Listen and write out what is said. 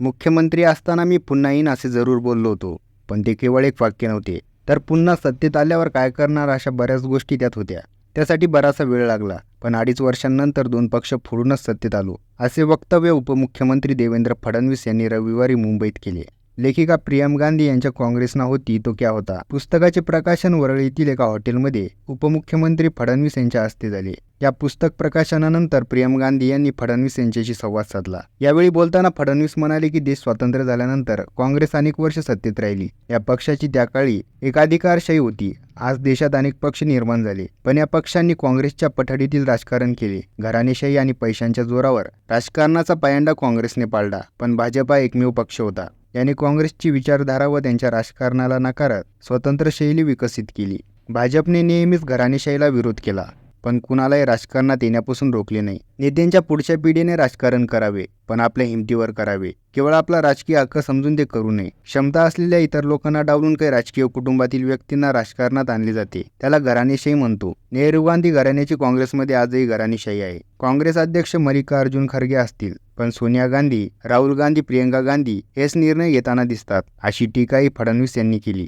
मुख्यमंत्री असताना मी पुन्हा येईन असे जरूर बोललो होतो पण ते केवळ एक वाक्य नव्हते. तर पुन्हा सत्तेत आल्यावर काय करणार अशा बऱ्याच गोष्टी त्यात होत्या. त्यासाठी बराचसा वेळ लागला पण अडीच वर्षांनंतर दोन पक्ष फोडूनच सत्तेत आलो असे वक्तव्य उपमुख्यमंत्री देवेंद्र फडणवीस यांनी रविवारी मुंबईत केले. लेखिका प्रियम गांधी यांच्या काँग्रेस ना होती तो क्या होता? पुस्तकाचे प्रकाशन वरळीतील एका हॉटेलमध्ये उपमुख्यमंत्री फडणवीस यांच्या हस्ते झाले. या पुस्तक प्रकाशनानंतर प्रियम गांधी यांनी फडणवीस यांच्याशी संवाद साधला. यावेळी बोलताना फडणवीस म्हणाले की देश स्वातंत्र्य झाल्यानंतर काँग्रेस अनेक वर्ष सत्तेत राहिली. या पक्षाची त्या काळी एकाधिकारशाही होती. आज देशात अनेक पक्ष निर्माण झाले. पण या पक्षांनी काँग्रेसच्या पठडीतील राजकारण केले. घराणेशाही आणि पैशांच्या जोरावर राजकारणाचा पायंडा काँग्रेसने पाळला पण भाजपा एकमेव पक्ष होता. याने काँग्रेसची विचारधारा व त्यांच्या राजकारणाला नाकारत स्वतंत्र शैली विकसित केली. भाजपने नेहमीच घराणेशाहीला विरोध केला पण कुणालाही राजकारणात येण्यापासून रोखले नाही. नेत्यांच्या पुढच्या पिढीने राजकारण करावे पण आपल्या हिमतीवर करावे. केवळ आपला राजकीय हक्क समजून ते करू नये. क्षमता असलेल्या इतर लोकांना डावलून काही राजकीय कुटुंबातील व्यक्तींना राजकारणात आणले जाते. त्याला घराणेशाही म्हणतो. नेहरू गांधी घराण्याची काँग्रेसमध्ये आजही घराणेशाही आहे. काँग्रेस अध्यक्ष मल्लिकार्जुन खरगे असतील. पण सोनिया गांधी राहुल गांधी प्रियंका गांधी हेच निर्णय घेताना दिसतात अशी टीकाही फडणवीस यांनी केली.